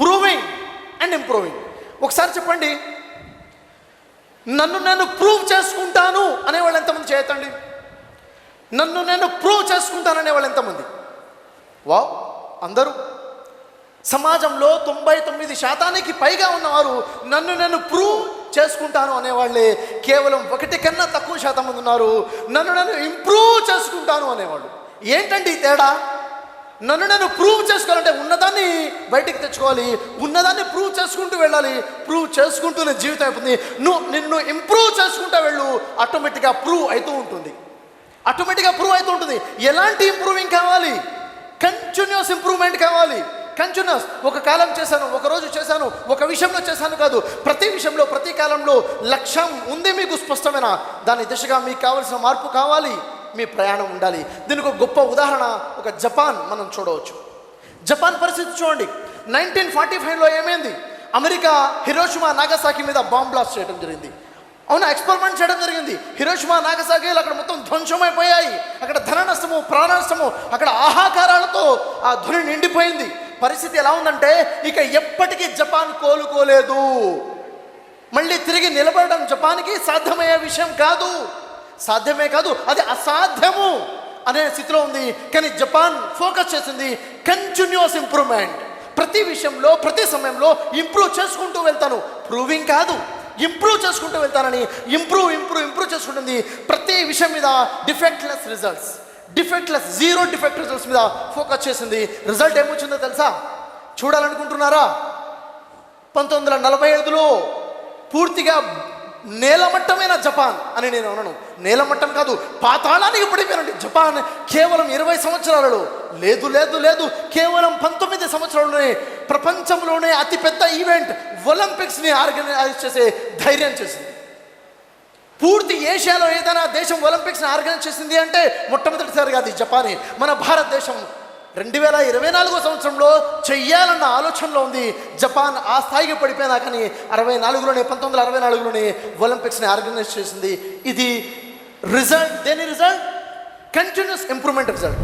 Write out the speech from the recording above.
Proving and improving ఒకసారి చెప్పండి. నన్ను నేను ప్రూవ్ చేసుకుంటాను అనేవాళ్ళు ఎంతమంది చేయతండి నన్ను నేను ప్రూవ్ చేసుకుంటాను అనేవాళ్ళు ఎంతమంది? వావ్ అందరూ. సమాజంలో తొంభై తొమ్మిది శాతానికి పైగా ఉన్నవారు నన్ను నేను ప్రూవ్ చేసుకుంటాను అనేవాళ్ళే. కేవలం ఒకటి కన్నా తక్కువ శాతం మంది ఉన్నారు. నన్ను నేను ఇంప్రూవ్ చేసుకుంటాను అనేవాళ్ళు. ఏంటండి తేడా? నన్ను నేను ప్రూవ్ చేసుకో బయటికి తెచ్చుకోవాలి. ఉన్నదాన్ని ప్రూవ్ చేసుకుంటూ వెళ్ళాలి. ప్రూవ్ చేసుకుంటూనే జీవితం అయిపోతుంది. నువ్వు నిన్ను ఇంప్రూవ్ చేసుకుంటూ వెళ్ళు. ఆటోమేటిక్గా ప్రూవ్ అవుతూ ఉంటుంది. ఆటోమేటిక్గా ప్రూవ్ అవుతూ ఉంటుంది. ఎలాంటి ఇంప్రూవింగ్ కావాలి? కంటిన్యూస్ ఇంప్రూవ్మెంట్ కావాలి. కంటిన్యూస్ ఒక కాలం చేశాను ఒక రోజు చేశాను ఒక విషయంలో చేశాను కాదు. ప్రతి విషయంలో ప్రతి కాలంలో లక్ష్యం ఉంది మీకు స్పష్టమైన? దాని దిశగా మీకు కావాల్సిన మార్పు కావాలి. మీ ప్రయాణం ఉండాలి. దీనికి ఒక గొప్ప ఉదాహరణ ఒక జపాన్ మనం చూడవచ్చు. జపాన్ పరిస్థితి చూడండి. నైన్టీన్ ఫార్టీ ఫైవ్లో ఏమైంది? అమెరికా హిరోషిమా నాగసాకి మీద బాంబ్ బ్లాస్ట్ చేయడం జరిగింది. అవును ఎక్స్పెరిమెంట్ చేయడం జరిగింది. హిరోషిమా నాగసాకిలు అక్కడ మొత్తం ధ్వంసమైపోయాయి. అక్కడ ధన నష్టము ప్రాణ నష్టము అక్కడ ఆహాకారాలతో ఆ ధ్వని నిండిపోయింది. పరిస్థితి ఎలా ఉందంటే ఇక ఎప్పటికీ జపాన్ కోలుకోలేదు. మళ్ళీ తిరిగి నిలబడడం జపాన్కి సాధ్యమయ్యే విషయం కాదు. సాధ్యమే కాదు అది అసాధ్యము. అనే స్థితిలో ఉంది. కానీ జపాన్ ఫోకస్ చేసింది కంటిన్యూస్ ఇంప్రూవ్మెంట్ ప్రతి విషయంలో ప్రతి సమయంలో ఇంప్రూవ్ చేసుకుంటూ వెళ్తాను. ప్రూవింగ్ కాదు ఇంప్రూవ్ చేసుకుంటూ వెళ్తానని ఇంప్రూవ్ ఇంప్రూవ్ ఇంప్రూవ్ చేసుకుంటుంది. ప్రతి విషయం మీద defectless results defectless zero defect results మీద ఫోకస్ చేసింది. రిజల్ట్ ఏమొచ్చిందో తెలుసా? చూడాలనుకుంటున్నారా? పంతొమ్మిది వందల నలభై ఐదులో పూర్తిగా నేలమట్టమైన జపాన్ అని నేను అనను. నేలమట్టం కాదు పాతాళానికి పడిపోయినండి జపాన్ కేవలం ఇరవై సంవత్సరాలలో. లేదు లేదు లేదు కేవలం పంతొమ్మిది సంవత్సరాలలోనే ప్రపంచంలోనే అతిపెద్ద ఈవెంట్ ఒలింపిక్స్ని ఆర్గనైజ్ చేసే ధైర్యం చేసింది. పూర్తి ఏషియాలో ఏదైనా దేశం ఒలింపిక్స్ని ఆర్గనైజ్ చేసింది అంటే మొట్టమొదటిసారిగా అది జపానే. మన భారతదేశం రెండు వేల ఇరవై నాలుగో సంవత్సరంలో చెయ్యాలన్న ఆలోచనలో ఉంది. జపాన్ ఆ స్థాయికి పడిపోయినా కానీ అరవై నాలుగులోనే పంతొమ్మిది వందల అరవై నాలుగులోనే ఒలింపిక్స్ని ఆర్గనైజ్ చేసింది. ఇది రిజల్ట్ దేని రిజల్ట్? Continuous improvement result.